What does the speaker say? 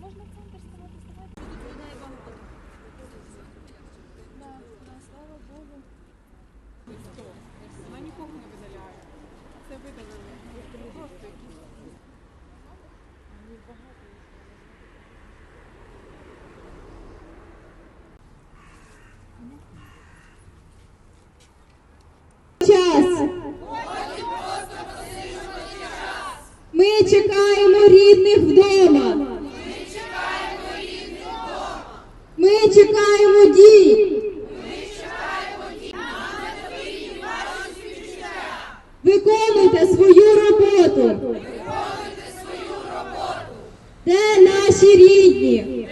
Можна в центр ставати, ставати. Тут війна і багато. Да, да, слава Богу. Вона нікого не видаляє. Це видалили. Просто якісь. час. Ми чекаємо рідних вдома. Ми чекаємо дій. Виконуйте свою роботу. Виконуйте свою роботу. Де наші рідні?